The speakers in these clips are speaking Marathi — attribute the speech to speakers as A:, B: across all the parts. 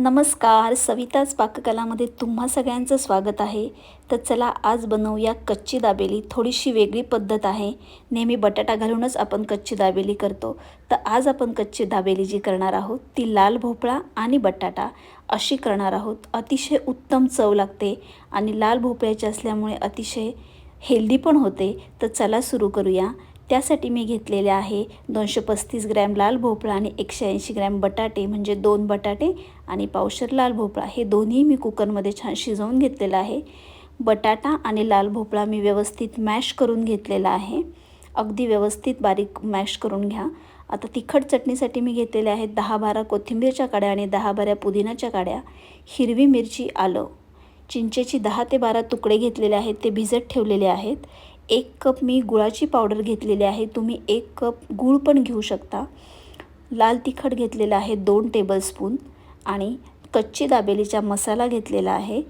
A: नमस्कार सविताच पाककलामध्ये तुम्हा सगळ्यांचं स्वागत आहे. तर चला आज बनवूया कच्ची दाबेली. थोडीशी वेगळी पद्धत आहे. नेहमी बटाटा घालूनच आपण कच्ची दाबेली करतो. तर आज आपण कच्ची दाबेली जी करणार आहोत ती लाल भोपळा आणि बटाटा अशी करणार आहोत. अतिशय उत्तम चव लागते आणि लाल भोपळ्याची असल्यामुळे अतिशय हेल्दी पण होते. तर चला सुरू करूया. त्यासाठी मी घेतलेले आहे दोनशे पस्तीस ग्रॅम लाल भोपळा आणि एकशे ऐंशी ग्रॅम बटाटे म्हणजे दोन बटाटे आणि पावशर लाल भोपळा. हे दोन्ही मी कुकरमध्ये छान शिजवून घेतलेलं आहे. बटाटा आणि लाल भोपळा मी व्यवस्थित मॅश करून घेतलेला आहे. अगदी व्यवस्थित बारीक मॅश करून घ्या. आता तिखट चटणीसाठी मी घेतलेले आहेत दहा बारा कोथिंबीरच्या काड्या आणि दहा बारा पुदिनाच्या काड्या. हिरवी मिरची आलं. चिंचेची दहा ते बारा तुकडे घेतलेले आहेत ते भिजत ठेवलेले आहेत. एक कप मी गुळाची पावडर घेतलेली आहे. तुम्ही एक कप गूळ पण घेऊ शकता. लाल तिखट घेतलेलं आहे दोन टेबलस्पून आणि कच्ची दाबेलीचा मसाला घेतलेला आहे.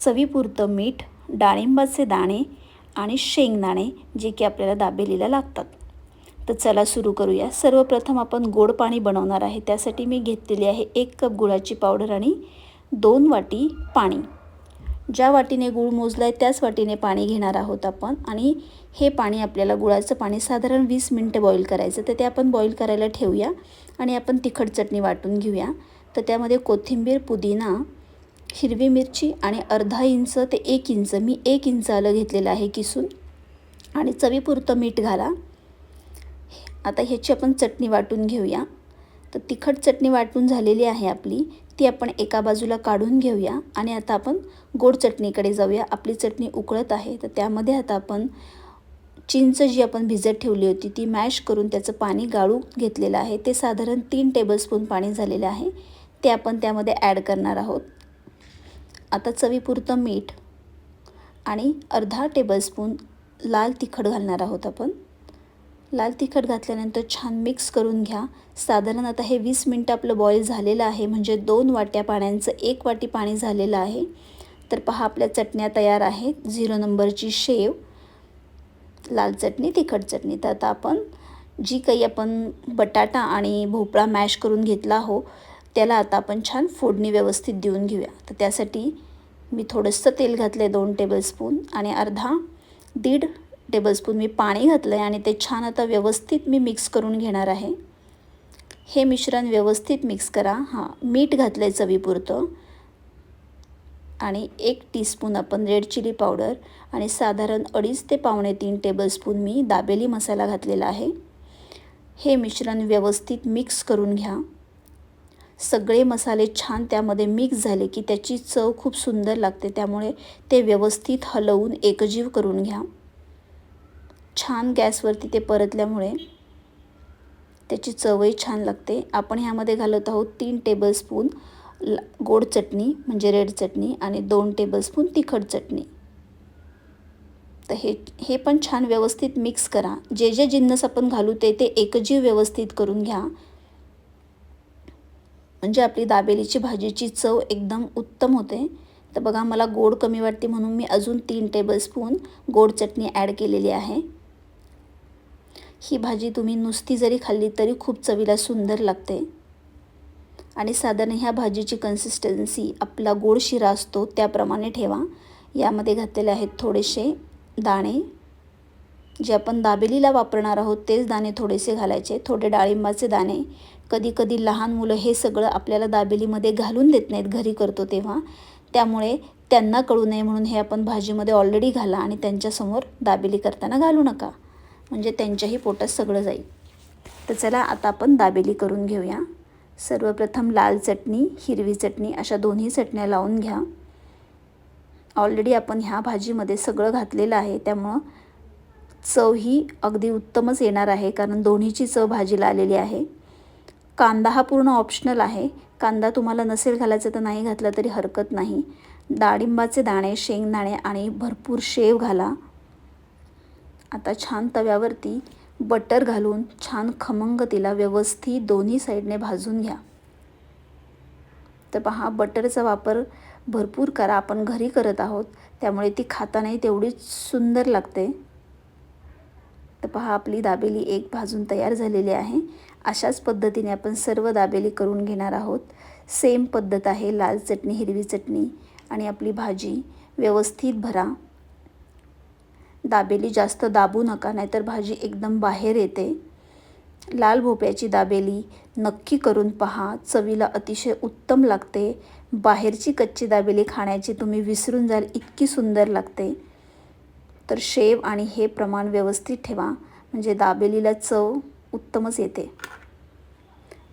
A: चवीपुरतं मीठ डाळिंबाचे दाणे आणि शेंगदाणे जे की आपल्याला दाबेलीला लागतात. तर चला सुरू करूया. सर्वप्रथम आपण गोड पाणी बनवणार आहे. त्यासाठी मी घेतलेली आहे एक कप गुळाची पावडर आणि दोन वाटी पाणी. ज्या वाटीने गूळ मोजला आहे त्याच वाटीने पाणी घेणार आहोत आपण. आणि हे पाणी आपल्याला गुळाचं पाणी साधारण वीस मिनटं बॉईल करायचं तर ते आपण बॉईल करायला ठेवूया. आणि आपण तिखट चटणी वाटून घेऊया. तर त्यामध्ये कोथिंबीर पुदिना हिरवी मिरची आणि अर्धा इंच ते एक इंच मी एक इंच आलं घेतलेलं आहे किसून. आणि चवीपुरतं मीठ घाला. आता ह्याची आपण चटणी वाटून घेऊया. तर तिखट चटणी वाटून झालेली आहे आपली. ती आपण एका बाजूला काढून घेऊया आणि आता आपण गोड चटणीकडे जाऊया. आपली चटणी उकळत आहे तर त्यामध्ये आता आपण चिंच जी आपण भिजत ठेवली होती ती मॅश करून त्याचं पाणी गाळू घेतलेलं आहे. ते साधारण तीन टेबलस्पून पाणी झालेलं आहे. ते आपण त्यामध्ये ॲड करणार आहोत. आता चवीपुरतं मीठ आणि अर्धा टेबलस्पून लाल तिखट घालणार आहोत आपण. लाल तिखट घातल्यानंतर छान मिक्स करून घ्या. साधारण आता हे वीस मिनटं आपलं बॉईल झालेलं आहे. म्हणजे दोन वाट्या पाण्याचं एक वाटी पाणी झालेलं आहे. तर पहा आपल्या चटण्या तयार आहेत. झिरो नंबरची शेव लाल चटणी तिखट चटणी. तर आता आपण जी काही आपण बटाटा आणि भोपळा मॅश करून घेतला हो त्याला आता आपण छान फोडणी व्यवस्थित देऊन घेऊया. तर त्यासाठी मी थोडंसं तेल घातलं आहे दोन टेबलस्पून आणि अर्धा दीड टेबलस्पून मी पाणी घातलं आहे आणि ते छान आता व्यवस्थित मी मिक्स करून घेणार आहे. हे मिश्रण व्यवस्थित मिक्स करा. हां मीठ घातलं आहे चवीपुरतं. आणि एक टीस्पून आपण रेड चिली पावडर आणि साधारण अडीच ते पावणे तीन टेबलस्पून मी दाबेली मसाला घातलेला आहे. हे मिश्रण व्यवस्थित मिक्स करून घ्या. सगळे मसाले छान त्यामध्ये मिक्स झाले की त्याची चव खूप सुंदर लागते. त्यामुळे ते व्यवस्थित हलवून एकजीव करून घ्या. छान गॅसवरती ते परतल्यामुळे त्याची चवही छान लागते. आपण ह्यामध्ये घालत आहोत तीन टेबलस्पून गोड चटणी म्हणजे रेड चटणी आणि दोन टेबलस्पून तिखट चटणी. तर हे हे पण छान व्यवस्थित मिक्स करा. जे जे जिन्नस आपण घालू ते ते एकजीव व्यवस्थित करून घ्या. म्हणजे आपली दाबेलीची भाजीची चव एकदम उत्तम होते. तर बघा मला गोड कमी वाटते म्हणून मी अजून तीन टेबलस्पून गोड चटणी ॲड केलेली आहे. ही भाजी तुम्ही नुसती जरी खाल्ली तरी खूप चवीला सुंदर लागते. आणि साधारण ह्या भाजीची कन्सिस्टन्सी आपला गोड शिरा असतो त्याप्रमाणे ठेवा. यामध्ये घातलेले आहेत थोडेसे दाणे. जे आपण दाबेलीला वापरणार आहोत तेच दाणे थोडेसे घालायचे. थोडे डाळिंबाचे दाणे. कधी कधी लहान मुलं हे सगळं आपल्याला दाबेलीमध्ये घालून देत नाहीत घरी करतो तेव्हा. त्यामुळे त्यांना कळू नये म्हणून हे आपण भाजीमध्ये ऑलरेडी घाला आणि त्यांच्यासमोर दाबेली करताना घालू नका. म्हणजे त्यांच्याही पोटात सगळं जाईल. तर चला आता आपण दाबेली करून घेऊया. सर्वप्रथम लाल चटणी हिरवी चटणी अशा दोन्ही चटण्या लावून घ्या. ऑलरेडी आपण ह्या भाजीमध्ये सगळं घातलेलं आहे त्यामुळं चव ही अगदी उत्तमच येणार आहे कारण दोन्हीची चव भाजीला आलेली आहे. कांदा हा पूर्ण ऑप्शनल आहे. कांदा तुम्हाला नसेल घालायचा तर नाही घातला तरी हरकत नाही. डाळिंबाचे दाणे शेंगदाणे आणि भरपूर शेव घाला. आता छान तव्यावरती बटर घालून छान खमंग तिला व्यवस्थित दोन्ही साईडने भाजून घ्या. तर पहा बटरचा वापर भरपूर करा आपण घरी करत आहोत त्यामुळे ती खातानाही तेवढीच सुंदर लागते. तर पहा आपली दाबेली एक भाजून तयार झालेली आहे. अशाच पद्धतीने आपण सर्व दाबेली करून घेणार आहोत. सेम पद्धत आहे लाल चटणी हिरवी चटणी आणि आपली भाजी. व्यवस्थित भरा. दाबेली जास्त दाबू नका नाहीतर भाजी एकदम बाहेर येते. लाल भोपळ्याची दाबेली नक्की करून पहा चवीला अतिशय उत्तम लागते. बाहेरची कच्ची दाबेली खाण्याची तुम्ही विसरून जाल इतकी सुंदर लागते. तर शेव आणि हे प्रमाण व्यवस्थित ठेवा म्हणजे दाबेलीला चव उत्तमच येते.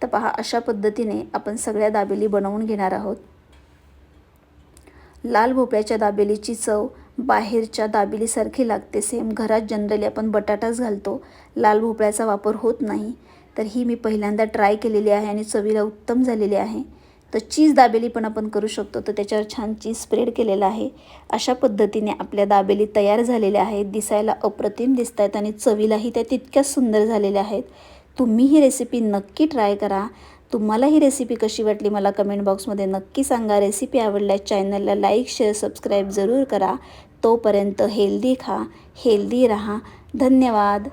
A: तर पहा अशा पद्धतीने आपण सगळ्या दाबेली बनवून घेणार आहोत. लाल भोपळ्याच्या दाबेलीची चव बाहेरच्या दाबेलीसारखी लागते. सेम घरात जनरली आपण बटाटाच घालतो. लाल भोपळ्याचा वापर होत नाही. तर ही मी पहिल्यांदा ट्राय केलेली आहे आणि चवीला उत्तम झालेली आहे. तर चीज दाबेली पण आपण करू शकतो. तर त्याच्यावर छान चीज स्प्रेड केलेला आहे. अशा पद्धतीने आपल्या दाबेली तयार झालेल्या आहेत. दिसायला अप्रतिम दिसत आहेत आणि चवीलाही त्या तितक्याच सुंदर झालेल्या आहेत. तुम्ही ही रेसिपी नक्की ट्राय करा. तुम्हाला ही रेसिपी कशी वाटली मला कमेंट बॉक्समध्ये नक्की सांगा. रेसिपी आवडल्यास चॅनलला लाईक शेअर सबस्क्राईब जरूर करा. तोपर्यंत हेल्दी खा हेल्दी राहा. धन्यवाद.